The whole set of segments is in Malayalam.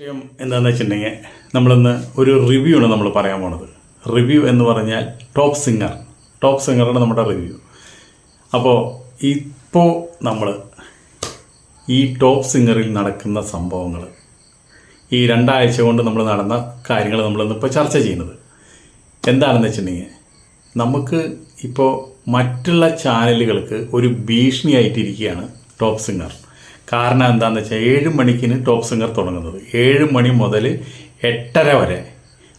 വിഷയം എന്താണെന്ന് വെച്ചിട്ടുണ്ടെങ്കിൽ നമ്മളിന്ന് ഒരു റിവ്യൂ ആണ് നമ്മൾ പറയാൻ പോണത്. റിവ്യൂ എന്ന് പറഞ്ഞാൽ ടോപ്പ് സിംഗർ ടോപ്പ് സിംഗറാണ് നമ്മുടെ റിവ്യൂ അപ്പോൾ ഇപ്പോൾ നമ്മൾ ഈ ടോപ്പ് സിംഗറിൽ നടക്കുന്ന സംഭവങ്ങൾ ഈ രണ്ടാഴ്ച കൊണ്ട് നമ്മൾ നടന്ന കാര്യങ്ങൾ നമ്മളിന്ന് ഇപ്പോൾ ചർച്ച ചെയ്യുന്നത്. എന്താണെന്ന് വെച്ചിട്ടുണ്ടെങ്കിൽ നമുക്ക് ഇപ്പോൾ മറ്റുള്ള ചാനലുകൾക്ക് ഒരു ഭീഷണിയായിട്ടിരിക്കുകയാണ് ടോപ്പ് സിംഗർ കാരണം എന്താണെന്ന് വെച്ചാൽ ഏഴ് മണിക്കിന് ടോപ്പ് സിംഗർ തുടങ്ങുന്നത്. ഏഴ് മണി മുതൽ എട്ടര വരെ.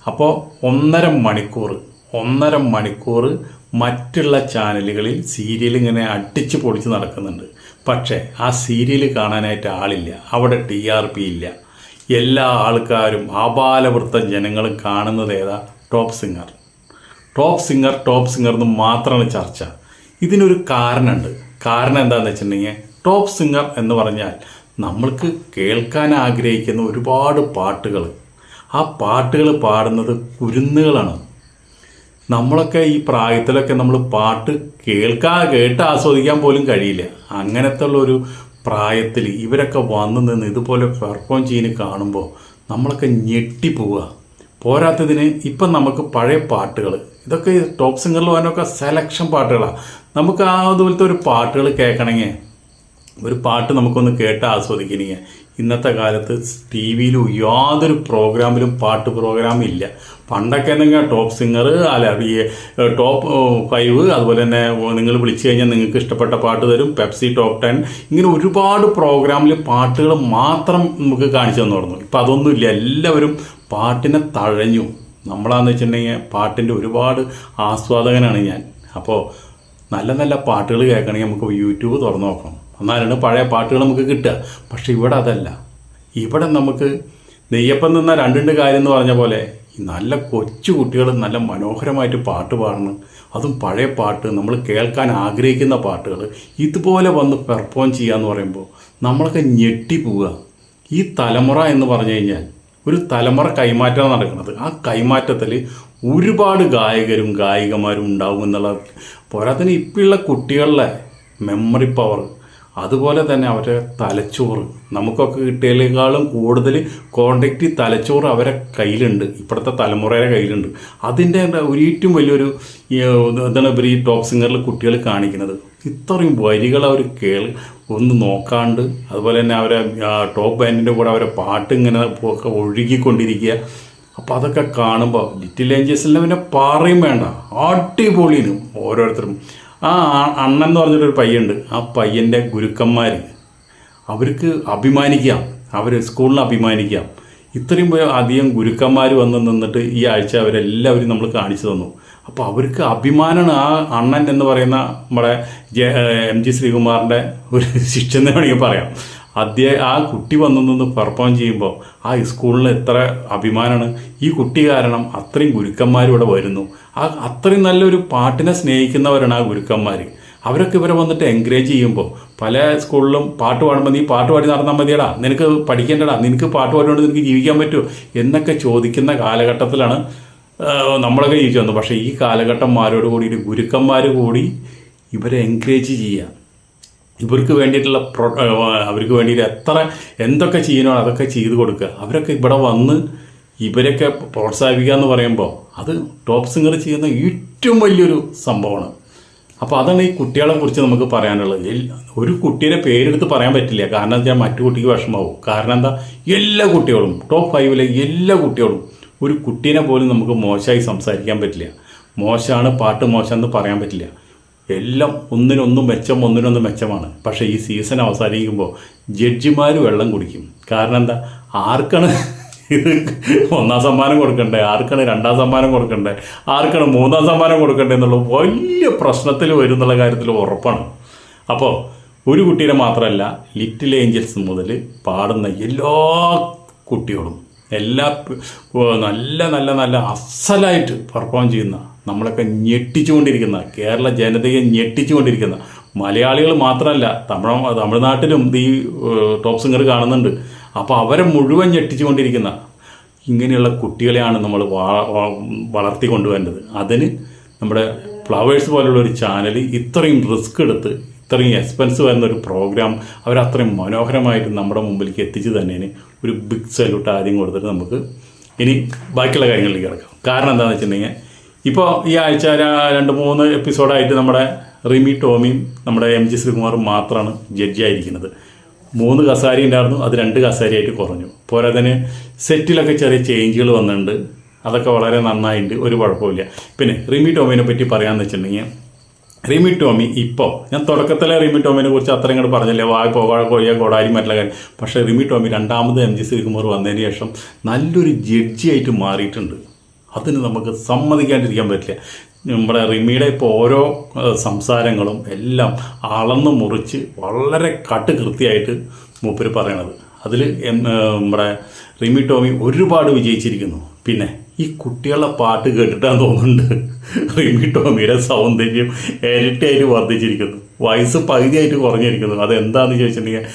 അപ്പോൾ ഒന്നര മണിക്കൂർ ഒന്നര മണിക്കൂർ മറ്റുള്ള ചാനലുകളിൽ സീരിയൽ ഇങ്ങനെ അടിച്ച് പൊളിച്ച് നടക്കുന്നുണ്ട്. പക്ഷേ ആ സീരിയൽ കാണാനായിട്ട് ആളില്ല. അവിടെ ടി ആർ പി ഇല്ല. എല്ലാ ആൾക്കാരും ആപാലവൃത്തം ജനങ്ങളും കാണുന്നത് ഏതാ? Top singer. Top singer top singer എന്ന് മാത്രമാണ് ചർച്ച. ഇതിനൊരു കാരണമുണ്ട്. കാരണം എന്താണെന്ന് വെച്ചിട്ടുണ്ടെങ്കിൽ ടോപ്പ് സിംഗർ എന്ന് പറഞ്ഞാൽ നമ്മൾക്ക് കേൾക്കാൻ ആഗ്രഹിക്കുന്ന ഒരുപാട് പാട്ടുകൾ. ആ പാട്ടുകൾ പാടുന്നത് കുരുന്നുകളാണ്. നമ്മളൊക്കെ ഈ പ്രായത്തിലൊക്കെ നമ്മൾ പാട്ട് കേൾക്കാൻ കേട്ട് ആസ്വദിക്കാൻ പോലും കഴിയില്ല. അങ്ങനത്തെ ഒരു പ്രായത്തിൽ ഇവരൊക്കെ വന്നു നിന്ന് ഇതുപോലെ പെർഫോം ചെയ്യുന്ന കാണുമ്പോൾ നമ്മളൊക്കെ ഞെട്ടിപ്പോവുക പോരാത്തതിന് ഇപ്പം നമുക്ക് പഴയ പാട്ടുകൾ ഇതൊക്കെ ടോപ്പ് സിംഗറിൽ പോകാനൊക്കെ സെലക്ഷൻ പാട്ടുകളാണ് നമുക്ക് ആ അതുപോലത്തെ ഒരു പാട്ടുകൾ കേൾക്കണമെങ്കിൽ ഒരു പാട്ട് നമുക്കൊന്ന് കേട്ട് ആസ്വദിക്കണമെങ്കിൽ ഇന്നത്തെ കാലത്ത് ടി വിയിലും യാതൊരു പ്രോഗ്രാമിലും പാട്ട് പ്രോഗ്രാം ഇല്ല. പണ്ടൊക്കെ എന്തെങ്കിലും ടോപ്പ് സിംഗർ അല്ല ഈ ടോപ്പ് ഫൈവ് അതുപോലെ തന്നെ നിങ്ങൾ വിളിച്ചു കഴിഞ്ഞാൽ നിങ്ങൾക്ക് ഇഷ്ടപ്പെട്ട പാട്ട് തരും. Pepsi top ten. ഇങ്ങനെ ഒരുപാട് പ്രോഗ്രാമിൽ പാട്ടുകൾ മാത്രം നമുക്ക് കാണിച്ചു തന്നു തുടങ്ങും. ഇപ്പം അതൊന്നുമില്ല. എല്ലാവരും പാട്ടിനെ തഴഞ്ഞു. നമ്മളാന്ന് വെച്ചിട്ടുണ്ടെങ്കിൽ പാട്ടിന്റെ ഒരുപാട് ആസ്വാദകനാണ് ഞാൻ. അപ്പോൾ നല്ല നല്ല പാട്ടുകൾ കേൾക്കണമെങ്കിൽ നമുക്ക് യൂട്യൂബ് തുറന്നു നോക്കണം. എന്നാലാണ് പഴയ പാട്ടുകൾ നമുക്ക് കിട്ടുക. പക്ഷെ ഇവിടെ അതല്ല. ഇവിടെ നമുക്ക് നെയ്യപ്പം നിന്ന രണ്ടുണ്ട് കാര്യം എന്ന് പറഞ്ഞ പോലെ നല്ല കൊച്ചു കുട്ടികൾ നല്ല മനോഹരമായിട്ട് പാട്ട് പാടണം. അതും പഴയ പാട്ട് നമ്മൾ കേൾക്കാൻ ആഗ്രഹിക്കുന്ന പാട്ടുകൾ. ഇതുപോലെ വന്ന് പെർഫോം ചെയ്യാന്ന് പറയുമ്പോൾ നമ്മളൊക്കെ ഞെട്ടിപ്പോവുക ഈ തലമുറ എന്ന് പറഞ്ഞു കഴിഞ്ഞാൽ ഒരു തലമുറ കൈമാറ്റം നടക്കുന്നത്. ആ കൈമാറ്റത്തിൽ ഒരുപാട് ഗായകരും ഗായികമാരും ഉണ്ടാവും എന്നുള്ള പോരാത്തിന് ഇപ്പോഴുള്ള കുട്ടികളുടെ മെമ്മറി പവർ അതുപോലെ തന്നെ അവരെ തലച്ചോറ്. നമുക്കൊക്കെ കിട്ടിയതിനേക്കാളും കൂടുതൽ കോണ്ടാക്റ്റ് തലച്ചോറ് അവരെ കയ്യിലുണ്ട്. ഇപ്പോഴത്തെ തലമുറയുടെ കയ്യിലുണ്ട്. അതിന്റെ ഒരു ഏറ്റവും വലിയൊരു എന്താണ് ഇവർ ഈ ടോപ്പ് സിംഗറിൽ കുട്ടികൾ കാണിക്കുന്നത്? ഇത്രയും വരികൾ അവർ കേൾ ഒന്ന് നോക്കാണ്ട് അതുപോലെ തന്നെ അവരെ ടോപ്പ് ബാൻഡിന്റെ കൂടെ അവരെ പാട്ട് ഇങ്ങനെ ഒഴുകിക്കൊണ്ടിരിക്കുക. അപ്പോൾ അതൊക്കെ കാണുമ്പോൾ ലിറ്റിൽ ഏഞ്ചേഴ്സിൽ പിന്നെ പറയും വേണ്ട. അടിപൊളിനും ഓരോരുത്തരും. ആ അണ്ണൻ എന്ന് പറഞ്ഞിട്ടൊരു പയ്യുണ്ട്. ആ പയ്യന്റെ ഗുരുക്കന്മാർ അവർക്ക് അഭിമാനിക്കാം. അവർ സ്കൂളിന് അഭിമാനിക്കാം. ഇത്രയും അധികം ഗുരുക്കന്മാർ വന്ന് നിന്നിട്ട് ഈ ആഴ്ച അവരെല്ലാവരും നമ്മൾ കാണിച്ചു തന്നു. അപ്പോൾ അവർക്ക് അഭിമാനമാണ് ആ അണ്ണൻ എന്ന് പറയുന്ന നമ്മുടെ എം ജി ശ്രീകുമാറിന്റെ ഒരു ശിക്ഷ എന്ന് വേണമെങ്കിൽ പറയാം. അദ്ദേഹം ആ കുട്ടി വന്നു നിന്ന് പെർഫോം ചെയ്യുമ്പോൾ ആ സ്കൂളിൽ എത്ര അഭിമാനമാണ് ഈ കുട്ടി കാരണം അത്രയും ഗുരുക്കന്മാർ ഇവിടെ വരുന്നു. ആ അത്രയും നല്ലൊരു പാട്ടിനെ സ്നേഹിക്കുന്നവരാണ് ആ ഗുരുക്കന്മാർ അവരൊക്കെ ഇവരെ വന്നിട്ട് എൻകറേജ് ചെയ്യുമ്പോൾ പല സ്കൂളിലും പാട്ട് പാടുമ്പോൾ നീ പാട്ട് പാടി നടന്നാൽ മതിയടാ. നിനക്ക് പഠിക്കേണ്ടടാ. നിനക്ക് പാട്ട് പാടിക്കൊണ്ട് നിനക്ക് ജീവിക്കാൻ പറ്റുമോ എന്നൊക്കെ ചോദിക്കുന്ന കാലഘട്ടത്തിലാണ് നമ്മളൊക്കെ ജീവിച്ചു വന്നത്. പക്ഷേ ഈ കാലഘട്ടന്മാരോട് കൂടി ഗുരുക്കന്മാർ കൂടി ഇവരെ എൻകറേജ് ചെയ്യുക. ഇവർക്ക് വേണ്ടിയിട്ടുള്ള പ്രൊ അവർക്ക് വേണ്ടിയിട്ട് എത്ര എന്തൊക്കെ ചെയ്യണോ അതൊക്കെ ചെയ്ത് കൊടുക്കുക. അവരൊക്കെ ഇവിടെ വന്ന് ഇവരൊക്കെ പ്രോത്സാഹിപ്പിക്കുക എന്ന് പറയുമ്പോൾ അത് ടോപ്പ് സിംഗർ ചെയ്യുന്ന ഏറ്റവും വലിയൊരു സംഭവമാണ്. അപ്പോൾ അതാണ് ഈ കുട്ടികളെ കുറിച്ച് നമുക്ക് പറയാനുള്ളത്. ഒരു കുട്ടീനെ പേരെടുത്ത് പറയാൻ പറ്റില്ല. കാരണം എന്താ മറ്റു കുട്ടിക്ക് വിഷമാവും കാരണം എന്താ? എല്ലാ കുട്ടികളും ടോപ്പ് ഫൈവിലെ എല്ലാ കുട്ടികളും ഒരു കുട്ടീനെ പോലും നമുക്ക് മോശമായി സംസാരിക്കാൻ പറ്റില്ല. മോശമാണ് പാട്ട് മോശം എന്ന് പറയാൻ പറ്റില്ല. എല്ലാം ഒന്നിനൊന്നും മെച്ചം ഒന്നിനൊന്ന് മെച്ചമാണ്. പക്ഷേ ഈ സീസൺ അവസാനിക്കുമ്പോൾ ജഡ്ജിമാർ വെള്ളം കുടിക്കും. കാരണം എന്താ? ആർക്കാണ് ഇത് ഒന്നാം സമ്മാനം കൊടുക്കണ്ടേ? ആർക്കാണ് രണ്ടാം സമ്മാനം കൊടുക്കണ്ടേ? ആർക്കാണ് മൂന്നാം സമ്മാനം കൊടുക്കണ്ടേ എന്നുള്ള വലിയ പ്രശ്നത്തിൽ വരും എന്നുള്ള കാര്യത്തിൽ ഉറപ്പാണ്. അപ്പോൾ ഒരു കുട്ടീനെ മാത്രമല്ല ലിറ്റിൽ ഏഞ്ചൽസ് മുതൽ പാടുന്ന എല്ലാ കുട്ടികളും എല്ലാ നല്ല നല്ല നല്ല അസലായിട്ട് പെർഫോം ചെയ്യുന്ന നമ്മളൊക്കെ ഞെട്ടിച്ചുകൊണ്ടിരിക്കുന്ന കേരള ജനതയെ ഞെട്ടിച്ചുകൊണ്ടിരിക്കുന്ന. മലയാളികൾ മാത്രമല്ല തമിഴ് തമിഴ്നാട്ടിലും ഈ ടോപ്പ് സിംഗർ കാണുന്നുണ്ട്. അപ്പോൾ അവരെ മുഴുവൻ ഞെട്ടിച്ചുകൊണ്ടിരിക്കുന്ന ഇങ്ങനെയുള്ള കുട്ടികളെയാണ് നമ്മൾ വളർത്തി കൊണ്ടുവരേണ്ടത് അതിന് നമ്മുടെ ഫ്ലവേഴ്സ് പോലുള്ള ഒരു ചാനൽ ഇത്രയും റിസ്ക് എടുത്ത് ഇത്രയും എക്സ്പെൻസ് വരുന്ന ഒരു പ്രോഗ്രാം അവരത്രയും മനോഹരമായിട്ട് നമ്മുടെ മുമ്പിലേക്ക് എത്തിച്ചു തന്നതിന് ഒരു ബിഗ് സല്യൂട്ട് ആദ്യം കൊടുത്തിട്ട് നമുക്ക് ഇനി ബാക്കിയുള്ള കാര്യങ്ങളിലേക്ക് കിടക്കാം. കാരണം എന്താണെന്ന് വെച്ചിട്ടുണ്ടെങ്കിൽ ഇപ്പോൾ ഈ ആഴ്ച രണ്ട് മൂന്ന് എപ്പിസോഡായിട്ട് നമ്മുടെ റിമി ടോമിയും നമ്മുടെ എം ജി ശ്രീകുമാറും മാത്രമാണ് ജഡ്ജിയായിരിക്കുന്നത് മൂന്ന് കസാരി ഉണ്ടായിരുന്നു അത് രണ്ട് കസാരിയായിട്ട് കുറഞ്ഞു. പോരാതെ സെറ്റിലൊക്കെ ചെറിയ ചേഞ്ചുകൾ വന്നിട്ടുണ്ട്. അതൊക്കെ വളരെ നന്നായിട്ടുണ്ട് ഒരു കുഴപ്പമില്ല പിന്നെ റിമി ടോമിനെ പറ്റി പറയാമെന്ന് വെച്ചിട്ടുണ്ടെങ്കിൽ റിമി ടോമി ഇപ്പോൾ ഞാൻ തുടക്കത്തിലെ റിമി ടോമിനെ കുറിച്ച് അത്രയും കൂടെ പറഞ്ഞില്ലേ വായ പോകാ കൊയ്യ കൊടാരി മറ്റുള്ള കാര്യം. പക്ഷേ റിമി ടോമി രണ്ടാമത് എം ജി ശ്രീകുമാർ വന്നതിന് ശേഷം നല്ലൊരു ജഡ്ജിയായിട്ട് മാറിയിട്ടുണ്ട്. അതിന് നമുക്ക് സമ്മതിക്കാണ്ടിരിക്കാൻ പറ്റില്ല. നമ്മുടെ റിമിയുടെ ഇപ്പോൾ ഓരോ സംസാരങ്ങളും എല്ലാം അളന്ന് മുറിച്ച് വളരെ കട്ട് കൃത്യമായിട്ട് മൂപ്പര് പറയണത്. അതിൽ നമ്മുടെ റിമി ടോമി ഒരുപാട് വിജയിച്ചിരിക്കുന്നു. പിന്നെ ഈ കുട്ടികളുടെ പാട്ട് കേട്ടിട്ടാന്ന് തോന്നുന്നുണ്ട് റിമി ടോമിയുടെ സൗന്ദര്യം ഇരട്ടിയായിട്ട് വർദ്ധിച്ചിരിക്കുന്നു. വയസ്സ് പകുതിയായിട്ട് കുറഞ്ഞിരിക്കുന്നു. അതെന്താണെന്ന് ചോദിച്ചിട്ടുണ്ടെങ്കിൽ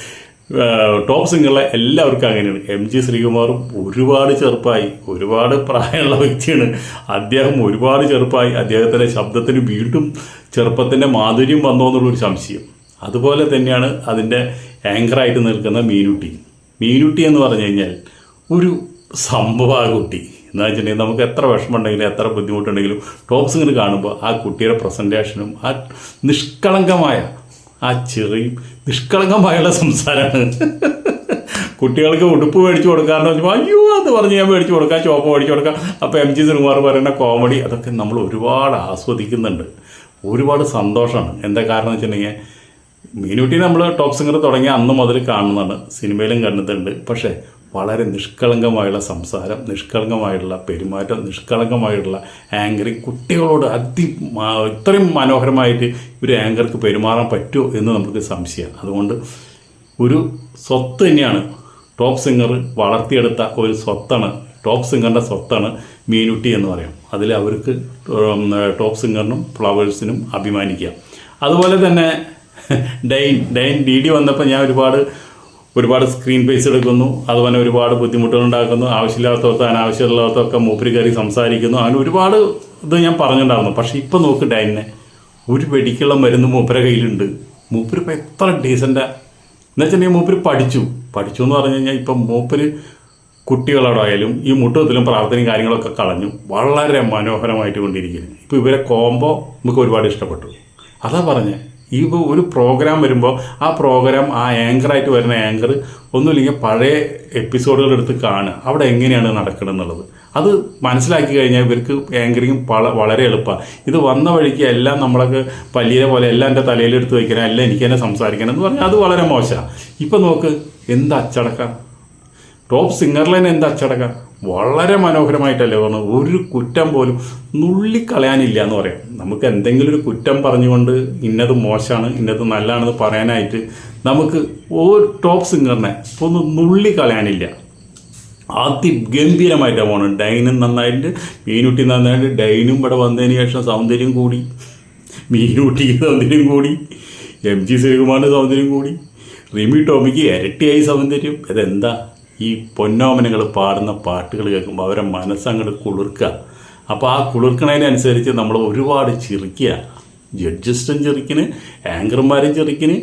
ടോപ്പ് സിംഗറിലെ എല്ലാവർക്കും അങ്ങനെയാണ്. എം ജി ശ്രീകുമാറും ഒരുപാട് ചെറുപ്പമായി ഒരുപാട് പ്രായമുള്ള വ്യക്തിയാണ്. അദ്ദേഹം ഒരുപാട് ചെറുപ്പമായി അദ്ദേഹത്തിന്റെ ശബ്ദത്തിന് വീണ്ടും ചെറുപ്പത്തിന്റെ മാധുര്യം വന്നോ എന്നുള്ളൊരു സംശയം. അതുപോലെ തന്നെയാണ് അതിന്റെ ആങ്കറായിട്ട് നിൽക്കുന്ന മീനുട്ടി. മീനുട്ടി എന്ന് പറഞ്ഞു കഴിഞ്ഞാൽ ഒരു സംഭവ കുട്ടി. എന്ന് വെച്ചിട്ടുണ്ടെങ്കിൽ നമുക്ക് എത്ര വിഷമമുണ്ടെങ്കിലും എത്ര ബുദ്ധിമുട്ടുണ്ടെങ്കിലും ടോപ്പ് സിംഗർ കാണുമ്പോൾ ആ കുട്ടിയുടെ പ്രസന്റേഷനും ആ നിഷ്കളങ്കമായ ആ ചെറിയും നിഷ്കളങ്കമായുള്ള സംസാരമാണ്. കുട്ടികൾക്ക് ഉടുപ്പ് മേടിച്ചു കൊടുക്കാന്ന് വെച്ചപ്പോൾ അയ്യോ അത് പറഞ്ഞ് ഞാൻ മേടിച്ചു കൊടുക്കാം ചോപ്പ് മേടിച്ചു കൊടുക്കാം. അപ്പോൾ എം ജി ശ്രീകുമാർ പറയുന്ന കോമഡി അതൊക്കെ നമ്മൾ ഒരുപാട് ആസ്വദിക്കുന്നുണ്ട്. ഒരുപാട് സന്തോഷമാണ്. എന്താ കാരണം എന്ന് വെച്ചിട്ടുണ്ടെങ്കിൽ മീനുട്ടി നമ്മൾ ടോപ്പ് സിംഗർ തുടങ്ങി അന്ന് മുതൽ കാണുന്നതാണ്. സിനിമയിലും കണ്ടിട്ടുണ്ട്. പക്ഷേ വളരെ നിഷ്കളങ്കമായുള്ള സംസാരം നിഷ്കളങ്കമായിട്ടുള്ള പെരുമാറ്റം നിഷ്കളങ്കമായിട്ടുള്ള ആങ്കറിങ്. കുട്ടികളോട് അതി ഇത്രയും മനോഹരമായിട്ട് ഒരു ആങ്കർക്ക് പെരുമാറാൻ പറ്റുമോ എന്ന് നമുക്ക് സംശയമാണ് അതുകൊണ്ട് ഒരു സ്വത്ത് തന്നെയാണ്. ടോപ്പ് സിംഗർ വളർത്തിയെടുത്ത ഒരു സ്വത്താണ്. ടോപ്പ് സിംഗറിന്റെ സ്വത്താണ് മീനുട്ടി എന്ന് പറയാം. അതിൽ അവർക്ക് ടോപ്പ് സിംഗറിനും ഫ്ലവേഴ്സിനും അഭിമാനിക്കാം. അതുപോലെ തന്നെ ഡെയിൻ ഡെയിൻ ഡി ഡി വന്നപ്പോൾ ഞാൻ ഒരുപാട് ഒരുപാട് സ്ക്രീൻ പേസ് എടുക്കുന്നു. അതുപോലെ ഒരുപാട് ബുദ്ധിമുട്ടുകൾ ഉണ്ടാക്കുന്നു ആവശ്യമില്ലാത്തവർക്ക് അനാവശ്യമുള്ളവർക്കൊക്കെ മൂപ്പര് കയറി സംസാരിക്കുന്നു. അങ്ങനെ ഒരുപാട് ഇത് ഞാൻ പറഞ്ഞിട്ടുണ്ടായിരുന്നു. പക്ഷേ ഇപ്പം നോക്ക് ഡൈനെ ഒരു വെടിക്കുള്ള മരുന്ന് മൂപ്പര കയ്യിലുണ്ട്. മൂപ്പര് ഇപ്പം എത്ര ഡീസന്റാണ് എന്ന് വെച്ചിട്ടുണ്ടെങ്കിൽ മൂപ്പര് പഠിച്ചു. പഠിച്ചു എന്ന് പറഞ്ഞു കഴിഞ്ഞാൽ ഇപ്പം മൂപ്പര് കുട്ടികളോടായാലും ഈ മുട്ടത്തിലും പ്രാർത്ഥനയും കാര്യങ്ങളൊക്കെ കളഞ്ഞു. വളരെ മനോഹരമായിട്ട് കൊണ്ടിരിക്കുന്നു. ഇപ്പോൾ ഇവരെ കോമ്പോ നമുക്ക് ഒരുപാട് ഇഷ്ടപ്പെട്ടു. അതാ പറഞ്ഞേ. ഈ ഇപ്പോൾ ഒരു പ്രോഗ്രാം വരുമ്പോൾ ആ പ്രോഗ്രാം ആ ആങ്കറായിട്ട് വരുന്ന ആങ്കർ ഒന്നുമില്ലെങ്കിൽ പഴയ എപ്പിസോഡുകൾ എടുത്ത് കാണുക. അവിടെ എങ്ങനെയാണ് നടക്കുന്നത് എന്നുള്ളത്. അത് മനസ്സിലാക്കി കഴിഞ്ഞാൽ ഇവർക്ക് ആങ്കറിങ് വള വളരെ എളുപ്പമാണ് ഇത് വന്ന വഴിക്ക് എല്ലാം നമ്മളൊക്കെ പല്ലിയെ പോലെ എല്ലാം എന്റെ തലയിലെടുത്ത് വയ്ക്കണം എല്ലാം എനിക്ക് തന്നെ സംസാരിക്കണം എന്ന് പറഞ്ഞാൽ അത് വളരെ മോശമാണ് ഇപ്പം നോക്ക് എന്ത് അച്ചടക്കം? ടോപ്പ് തന്നെ എന്താ അച്ചടക്ക? വളരെ മനോഹരമായിട്ടല്ലേ പറഞ്ഞു ഒരു കുറ്റം പോലും നുള്ളിക്കളയാനില്ല എന്ന് പറയാം. നമുക്ക് എന്തെങ്കിലും ഒരു കുറ്റം പറഞ്ഞുകൊണ്ട് ഇന്നത് മോശമാണ് ഇന്നത് നല്ലതാണെന്ന് പറയാനായിട്ട് നമുക്ക് ഒരു ടോപ്പ് സിംഗറിനെ ഒന്ന് നുള്ളിക്കളയാനില്ല. അതിഗംഭീരമായിട്ടാണ് പോകണം ഡൈനും നന്നായിട്ട് മീനുട്ടി നന്നായിട്ട് ഡൈനും ഇവിടെ വന്നതിന് ശേഷം സൗന്ദര്യം കൂടി മീനുട്ടിക്ക് സൗന്ദര്യം കൂടി എം ജി ശ്രീകുമാറിന്റെ സൗന്ദര്യം കൂടി റിമി ടോമിക്ക് ഇരട്ടിയായി സൗന്ദര്യം. ഇതെന്താ ഈ പൊന്നോമനകൾ പാടുന്ന പാട്ടുകൾ കേൾക്കുമ്പോൾ അവരെ മനസ്സങ്ങോട്ട് കുളിർക്കുക അപ്പോൾ ആ കുളിർക്കണതിനനുസരിച്ച് നമ്മൾ ഒരുപാട് ചിരിക്കുക ജഡ്ജസ്റ്റും ചിരിക്കിന് ആങ്കർമാരും ചിരിക്കിന്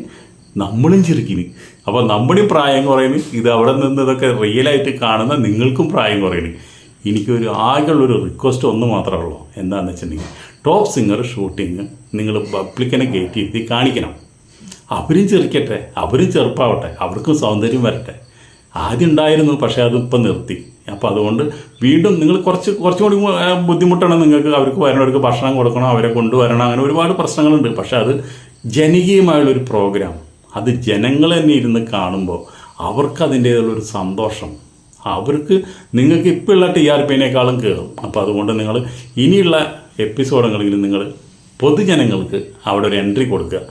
നമ്മളും ചിരിക്കിന് അപ്പോൾ നമ്മുടെയും പ്രായം കുറയുന്നു. ഇത് അവിടെ നിന്ന് ഇതൊക്കെ റിയലായിട്ട് കാണുന്ന നിങ്ങൾക്കും പ്രായം കുറയുന്നു. എനിക്കൊരു ആകെയുള്ളൊരു റിക്വസ്റ്റ് ഒന്ന് മാത്രമേ ഉള്ളൂ. എന്താണെന്ന് വെച്ചിട്ടുണ്ടെങ്കിൽ ടോപ്പ് സിംഗർ ഷൂട്ടിങ് നിങ്ങൾ പബ്ലിക്കിനെ കയറ്റി ഇരുത്തി കാണിക്കണം. അവരും ചെറുക്കട്ടെ അവരും ചെറുപ്പാവട്ടെ അവർക്കും സൗന്ദര്യം വരട്ടെ. ആദ്യം ഉണ്ടായിരുന്നു പക്ഷേ അതിപ്പോൾ നിർത്തി. അപ്പോൾ അതുകൊണ്ട് വീണ്ടും നിങ്ങൾ കുറച്ച് കുറച്ചും കൂടി ബുദ്ധിമുട്ടാണ് നിങ്ങൾക്ക് അവർക്ക് വരണവർക്ക് ഭക്ഷണം കൊടുക്കണം അവരെ കൊണ്ടുവരണം അങ്ങനെ ഒരുപാട് പ്രശ്നങ്ങളുണ്ട്. പക്ഷേ അത് ജനകീയമായുള്ളൊരു പ്രോഗ്രാം. അത് ജനങ്ങൾ തന്നെ ഇരുന്ന് കാണുമ്പോൾ അവർക്ക് അതിന്റേതുള്ളൊരു സന്തോഷം. അവർക്ക് നിങ്ങൾക്ക് ഇപ്പോൾ ഉള്ള ടി ആർ പിന്നേക്കാളും കയറും അപ്പോൾ അതുകൊണ്ട് നിങ്ങൾ ഇനിയുള്ള എപ്പിസോഡുകളിൽ നിങ്ങൾ പൊതുജനങ്ങൾക്ക് അവിടെ ഒരു എൻട്രി കൊടുക്കുക.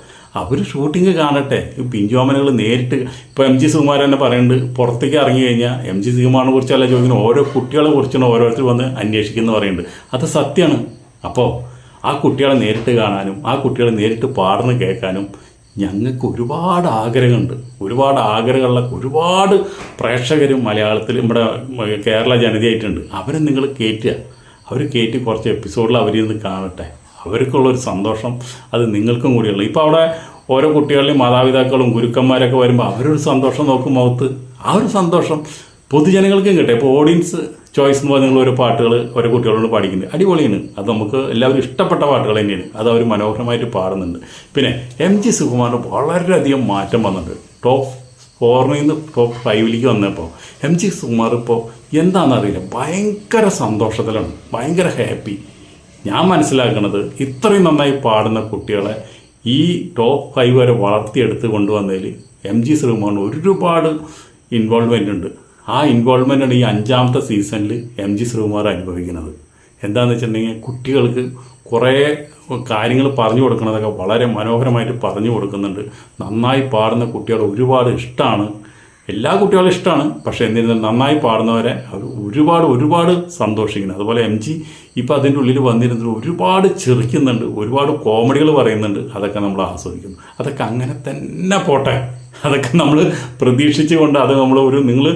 അവർ ഷൂട്ടിങ് കാണട്ടെ. പിഞ്ചോമനകൾ നേരിട്ട് ഇപ്പോൾ എം ജി സുകുമാരൻ തന്നെ പറയുന്നുണ്ട് പുറത്തേക്ക് ഇറങ്ങി കഴിഞ്ഞാൽ എം ജി സുകുമാറിനെ കുറിച്ചല്ല ചോദിക്കുന്നത്? ഓരോ കുട്ടികളെ കുറിച്ചാണ് ഓരോരുത്തർ വന്ന് അന്വേഷിക്കുന്നു പറയുന്നുണ്ട് അത് സത്യമാണ് അപ്പോൾ ആ കുട്ടികളെ നേരിട്ട് കാണാനും ആ കുട്ടികളെ നേരിട്ട് പാടുന്ന കേൾക്കാനും ഞങ്ങൾക്ക് ഒരുപാട് ആഗ്രഹമുണ്ട്. ഒരുപാട് ആഗ്രഹമുള്ള ഒരുപാട് പ്രേക്ഷകരും മലയാളത്തിൽ നമ്മുടെ കേരള ജനതയായിട്ടുണ്ട്. അവരെ നിങ്ങൾ കയറ്റുക അവർ കയറ്റി കുറച്ച് എപ്പിസോഡിൽ അവരിന്ന് കാണട്ടെ. അവർക്കുള്ളൊരു സന്തോഷം അത് നിങ്ങൾക്കും കൂടിയുള്ള. ഇപ്പോൾ അവിടെ ഓരോ കുട്ടികളിലും മാതാപിതാക്കളും ഗുരുക്കന്മാരൊക്കെ വരുമ്പോൾ അവരൊരു സന്തോഷം നോക്കും മുഖത്ത്. ആ ഒരു സന്തോഷം പൊതുജനങ്ങൾക്കും കിട്ടും. ഇപ്പോൾ ഓഡിയൻസ് ചോയ്സ് എന്ന് പറഞ്ഞാൽ ഓരോ പാട്ടുകൾ ഓരോ കുട്ടികളോട് പാടിക്കുന്നത് അടിപൊളിയാണ്. അത് നമുക്ക് എല്ലാവരും ഇഷ്ടപ്പെട്ട പാട്ടുകൾ തന്നെയാണ്. അത് അവർ മനോഹരമായിട്ട് പാടുന്നുണ്ട്. പിന്നെ എം ജി സുകുമാറിന് വളരെയധികം മാറ്റം വന്നിട്ടുണ്ട്. ടോപ്പ് ഫോറിൽ നിന്ന് ടോപ്പ് ഫൈവിലേക്ക് വന്നപ്പോൾ എം ജി സുകുമാർ ഇപ്പോൾ എന്താണെന്നറിയില്ല ഭയങ്കര സന്തോഷത്തിലാണ്. ഭയങ്കര ഹാപ്പി ഞാൻ മനസ്സിലാക്കുന്നത് ഇത്രയും നന്നായി പാടുന്ന കുട്ടികളെ ഈ ടോപ്പ് ഫൈവ് വരെ വളർത്തിയെടുത്ത് കൊണ്ടുവന്നതിൽ എം ജി ശ്രീകുമാറിന് ഒരുപാട് ഇൻവോൾവ്മെന്റ് ഉണ്ട്. ആ ഇൻവോൾവ്മെന്റാണ് ഈ അഞ്ചാമത്തെ സീസണിൽ എം ജി ശ്രീകുമാർ അനുഭവിക്കുന്നത്. എന്താണെന്ന് വെച്ചിട്ടുണ്ടെങ്കിൽ കുട്ടികൾക്ക് കുറേ കാര്യങ്ങൾ പറഞ്ഞു കൊടുക്കുന്നതൊക്കെ വളരെ മനോഹരമായിട്ട് പറഞ്ഞു കൊടുക്കുന്നുണ്ട്. നന്നായി പാടുന്ന കുട്ടികൾ ഒരുപാട് ഇഷ്ടമാണ് എല്ലാ കുട്ടികളും ഇഷ്ടമാണ് പക്ഷേ എന്നിരുന്നാലും നന്നായി പാടുന്നവരെ അവർ ഒരുപാട് ഒരുപാട് സന്തോഷിക്കുന്നു. അതുപോലെ എം ജി ഇപ്പോൾ അതിന്റെ ഉള്ളിൽ വന്നിരുന്നത് ഒരുപാട് ചെറുക്കുന്നുണ്ട് ഒരുപാട് കോമഡികൾ പറയുന്നുണ്ട് അതൊക്കെ നമ്മൾ ആസ്വദിക്കുന്നു. അതൊക്കെ അങ്ങനെ തന്നെ പോട്ടെ. അതൊക്കെ നമ്മൾ പ്രതീക്ഷിച്ചുകൊണ്ട് അത് നമ്മൾ ഒരു നിങ്ങൾ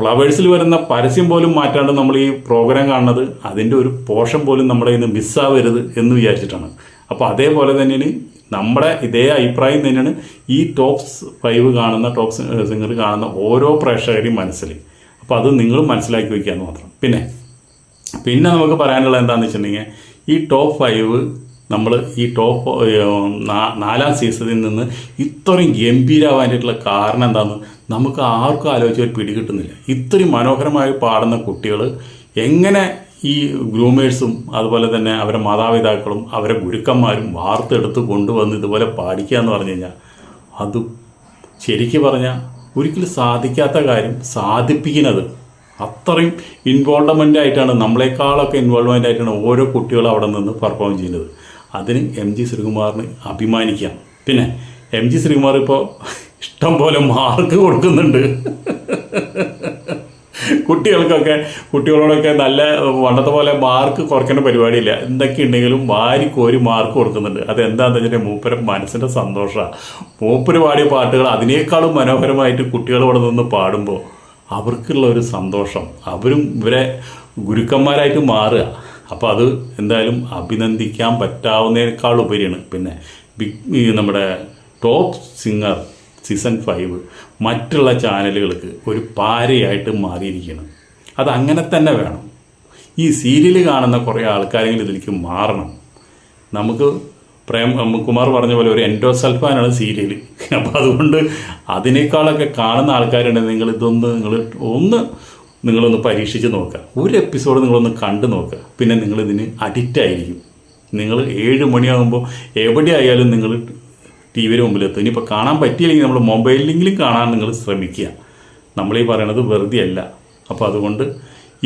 ഫ്ലവേഴ്സിൽ വരുന്ന പരസ്യം പോലും മാറ്റാണ്ട് നമ്മൾ ഈ പ്രോഗ്രാം കാണുന്നത് അതിന്റെ ഒരു പോഷൻ പോലും നമ്മുടെ ഇന്ന് മിസ്സാവരുത് എന്ന് വിചാരിച്ചിട്ടാണ്. അപ്പോൾ അതേപോലെ തന്നെയാണ് നമ്മുടെ ഇതേ അഭിപ്രായം തന്നെയാണ് ഈ ടോപ്പ് ഫൈവ് കാണുന്ന ടോപ്പ് സിംഗർ കാണുന്ന ഓരോ പ്രേക്ഷകരെയും മനസ്സിൽ. അപ്പോൾ അത് നിങ്ങൾ മനസ്സിലാക്കി വയ്ക്കുക എന്ന് മാത്രം. പിന്നെ പിന്നെ നമുക്ക് പറയാനുള്ളത് എന്താണെന്ന് വെച്ചിട്ടുണ്ടെങ്കിൽ ഈ ടോപ്പ് ഫൈവ് നമ്മൾ ഈ ടോപ്പ് നാലാം സീസണിൽ നിന്ന് ഇത്രയും ഗംഭീരമായിട്ടുള്ള കാരണം എന്താണെന്ന് നമുക്ക് ആർക്കും ആലോചിച്ച് ഒരു പിടികിട്ടുന്നില്ല ഇത്രയും മനോഹരമായി പാടുന്ന കുട്ടികൾ എങ്ങനെ ഈ ഗ്രൂമേഴ്സും അതുപോലെ തന്നെ അവരെ മാതാപിതാക്കളും അവരെ ഗുരുക്കന്മാരും വാർത്തെടുത്ത് കൊണ്ടുവന്ന് ഇതുപോലെ പാടിക്കുക എന്ന് പറഞ്ഞു കഴിഞ്ഞാൽ അത് ശരിക്കും പറഞ്ഞാൽ ഒരിക്കലും സാധിക്കാത്ത കാര്യം സാധിപ്പിക്കുന്നത്. അത്രയും ഇൻവോൾവ്മെന്റ് ആയിട്ടാണ് നമ്മളെക്കാളൊക്കെ ഇൻവോൾവ്മെന്റ് ആയിട്ടാണ് ഓരോ കുട്ടികളും അവിടെ നിന്ന് പെർഫോം ചെയ്യുന്നത്. അതിന് എം ജി ശ്രീകുമാറിന് അഭിമാനിക്കാം. പിന്നെ എം ജി ശ്രീകുമാർ ഇപ്പോൾ ഇഷ്ടം പോലെ മാർക്ക് കൊടുക്കുന്നുണ്ട്. കുട്ടികൾക്കൊക്കെ കുട്ടികളോടൊക്കെ നല്ല പണ്ടത്തെ പോലെ മാർക്ക് കുറയ്ക്കേണ്ട പരിപാടിയില്ല. എന്തൊക്കെ ഉണ്ടെങ്കിലും വാരി കോരി മാർക്ക് കൊടുക്കുന്നുണ്ട്. അത് എന്താണെന്ന് വെച്ചാൽ മൂപ്പര മനസ്സിന്റെ സന്തോഷമാണ് മൂപ്പര് പാടിയ പാട്ടുകൾ അതിനേക്കാളും മനോഹരമായിട്ട് കുട്ടികൾ ഇവിടെ നിന്ന് പാടുമ്പോൾ അവർക്കുള്ള ഒരു സന്തോഷം. അവരും ഇവരെ ഗുരുക്കന്മാരായിട്ട് മാറുക. അപ്പോൾ അത് എന്തായാലും അഭിനന്ദിക്കാൻ പറ്റാവുന്നതിനേക്കാൾ ഉപരിയാണ് പിന്നെ ബിഗ് നമ്മുടെ ടോപ്പ് സിംഗർ സീസൺ ഫൈവ് മറ്റുള്ള ചാനലുകൾക്ക് ഒരു പാരയായിട്ട് മാറിയിരിക്കണം. അത് അങ്ങനെ തന്നെ വേണം. ഈ സീരിയൽ കാണുന്ന കുറേ ആൾക്കാരെങ്കിലും ഇതിലേക്ക് മാറണം. നമുക്ക് പ്രേം കുമാർ പറഞ്ഞ പോലെ ഒരു എൻഡോസൽഫാനാണ് സീരിയൽ അപ്പോൾ അതുകൊണ്ട് അതിനേക്കാളൊക്കെ കാണുന്ന ആൾക്കാരുണ്ടെങ്കിൽ നിങ്ങൾ ഇതൊന്ന് നിങ്ങൾ ഒന്ന് നിങ്ങളൊന്ന് പരീക്ഷിച്ച് നോക്കുക. ഒരു എപ്പിസോഡ് നിങ്ങളൊന്ന് കണ്ടു നോക്കുക. പിന്നെ നിങ്ങളിതിന് അഡിക്റ്റ് ആയിരിക്കും. നിങ്ങൾ ഏഴ് മണിയാകുമ്പോൾ എവിടെയായാലും നിങ്ങൾ ടി വിയുടെ മുമ്പിലെത്തും. ഇനിയിപ്പോൾ കാണാൻ പറ്റിയില്ലെങ്കിൽ നമ്മൾ മൊബൈലിലെങ്കിലും കാണാൻ നിങ്ങൾ ശ്രമിക്കുക. നമ്മളീ പറയണത് വെറുതെ അല്ല അപ്പോൾ അതുകൊണ്ട്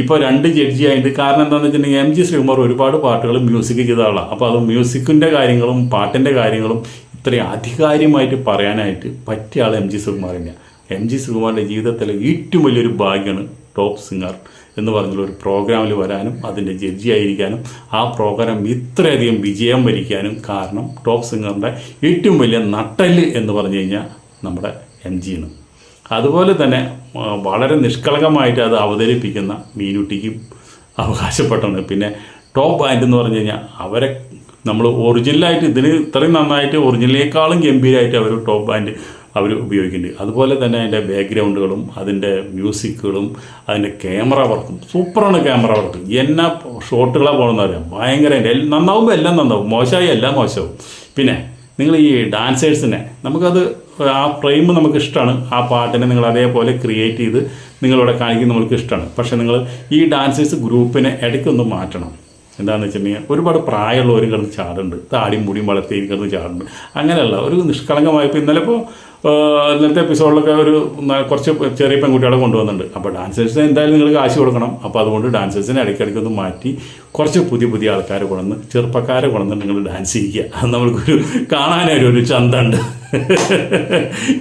ഇപ്പോൾ രണ്ട് ജഡ്ജി ആയിട്ട് കാരണം എന്താണെന്ന് വെച്ചിട്ടുണ്ടെങ്കിൽ എം ജി ശ്രീകുമാർ ഒരുപാട് പാട്ടുകൾ മ്യൂസിക് ചെയ്ത ആളാണ് അപ്പോൾ അത് മ്യൂസിക്കിന്റെ കാര്യങ്ങളും പാട്ടിന്റെ കാര്യങ്ങളും ഇത്രയും ആധികാരികമായിട്ട് പറയാനായിട്ട് പറ്റിയ ആൾ എം ജി ശ്രീകുമാർ തന്നെയാണ് എം ജി ശ്രീകുമാറിന്റെ ജീവിതത്തിലെ ഏറ്റവും വലിയൊരു ഭാഗ്യമാണ് ടോപ്പ് സിംഗർ. എന്ന് പറഞ്ഞുള്ള ഒരു പ്രോഗ്രാമിൽ വരാനും അതിന്റെ ജഡ്ജി ആയിരിക്കാനും ആ പ്രോഗ്രാം ഇത്രയധികം വിജയം വരിക്കാനും കാരണം ടോപ്പ് സിംഗറിന്റെ ഏറ്റവും വലിയ നട്ടൽ എന്ന് പറഞ്ഞു കഴിഞ്ഞാൽ നമ്മുടെ എം ആണ് അതുപോലെ തന്നെ വളരെ നിഷ്കളങ്കമായിട്ട് അത് അവതരിപ്പിക്കുന്ന മീനുട്ടിക്കും അവകാശപ്പെട്ടുണ്ട് പിന്നെ ടോപ്പ് ബാൻഡ് എന്ന് പറഞ്ഞു കഴിഞ്ഞാൽ അവരെ നമ്മൾ ഒറിജിനലായിട്ട് ഇതിന് ഇത്രയും നന്നായിട്ട് ഒറിജിനലിനേക്കാളും ഗംഭീരമായിട്ട് അവർ ടോപ്പ് ബാൻഡ് അവർ ഉപയോഗിക്കുന്നുണ്ട്. അതുപോലെ തന്നെ അതിന്റെ ബാക്ക്ഗ്രൗണ്ടുകളും അതിന്റെ മ്യൂസിക്കുകളും അതിന്റെ ക്യാമറ വർക്കും സൂപ്പറാണ് ക്യാമറ വർക്ക് എന്നാ ഷോട്ടുകളാണ് പോകണമെന്ന് അറിയാം ഭയങ്കര നന്നാവുമ്പോൾ എല്ലാം നന്നാവും. മോശമായി എല്ലാം മോശമാവും പിന്നെ നിങ്ങൾ ഈ ഡാൻസേഴ്സിനെ നമുക്കത് ആ ഫ്രെയിം നമുക്ക് ഇഷ്ടമാണ് ആ പാട്ടിനെ നിങ്ങൾ അതേപോലെ ക്രിയേറ്റ് ചെയ്ത് നിങ്ങളിവിടെ കാണിക്കുന്നത് നമുക്ക് ഇഷ്ടമാണ് പക്ഷേ നിങ്ങൾ ഈ ഡാൻസേഴ്സ് ഗ്രൂപ്പിനെ ഇടയ്ക്കൊന്ന് മാറ്റണം. എന്താണെന്ന് വെച്ചിട്ടുണ്ടെങ്കിൽ ഒരുപാട് പ്രായമുള്ളവരും കിടന്ന് ചാടുന്നുണ്ട്. താടിയും മുടിയും വളർത്തിയും കിടന്ന് ചാടുന്നുണ്ട്. അങ്ങനെയല്ല ഒരു നിഷ്കളങ്കമായി ഇപ്പോൾ ഇന്നലെ ഇപ്പോൾ ഇന്നത്തെ എപ്പിസോഡിലൊക്കെ ഒരു കുറച്ച് ചെറിയ പെൺകുട്ടികളെ കൊണ്ടുവന്നിട്ടുണ്ട്. അപ്പോൾ ഡാൻസേഴ്സിന് എന്തായാലും നിങ്ങൾ കാശ് കൊടുക്കണം. അപ്പോൾ അതുകൊണ്ട് ഡാൻസേഴ്സിനെ ഇടയ്ക്കിടയ്ക്ക് ഒന്ന് മാറ്റി കുറച്ച് പുതിയ പുതിയ ആൾക്കാരെ കൊണ്ടുവന്ന് ചെറുപ്പക്കാരെ കൊണ്ടുവന്ന് നിങ്ങൾ ഡാൻസ് ചെയ്യുക. അത് നമ്മൾക്കൊരു കാണാനൊരു ഒരു ചന്തമുണ്ട്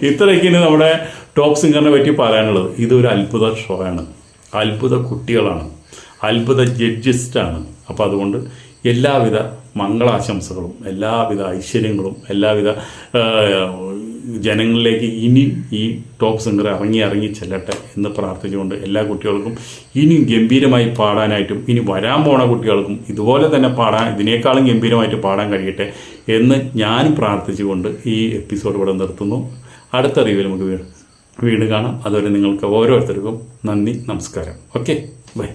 ഇത്രയൊക്കെയാണ് നമ്മുടെ ടോപ്പ് സിംഗറിനെ പറ്റി പറയാനുള്ളത്. ഇതൊരു അത്ഭുത ഷോ ആണ്. അത്ഭുത കുട്ടികളാണ്. അത്ഭുത ജഡ്ജിസ്റ്റാണ് അപ്പോൾ അതുകൊണ്ട് എല്ലാവിധ മംഗളാശംസകളും എല്ലാവിധ ഐശ്വര്യങ്ങളും എല്ലാവിധ ജനങ്ങളിലേക്ക് ഇനി ഈ ടോപ്പ് സിംഗർ ഇറങ്ങി ഇറങ്ങി ചെല്ലട്ടെ എന്ന് പ്രാർത്ഥിച്ചുകൊണ്ട് എല്ലാ കുട്ടികൾക്കും ഇനിയും ഗംഭീരമായി പാടാനായിട്ടും ഇനി വരാൻ പോണ കുട്ടികൾക്കും ഇതുപോലെ തന്നെ പാടാൻ ഇതിനേക്കാളും ഗംഭീരമായിട്ട് പാടാൻ കഴിയട്ടെ എന്ന് ഞാൻ പ്രാർത്ഥിച്ചുകൊണ്ട് ഈ എപ്പിസോഡ് ഇവിടെ നിർത്തുന്നു. അടുത്ത റിവ്യൂ നമുക്ക് വീണ്ടും കാണാം. അതുവരെ നിങ്ങൾക്ക് ഓരോരുത്തർക്കും നന്ദി നമസ്കാരം. Okay bye.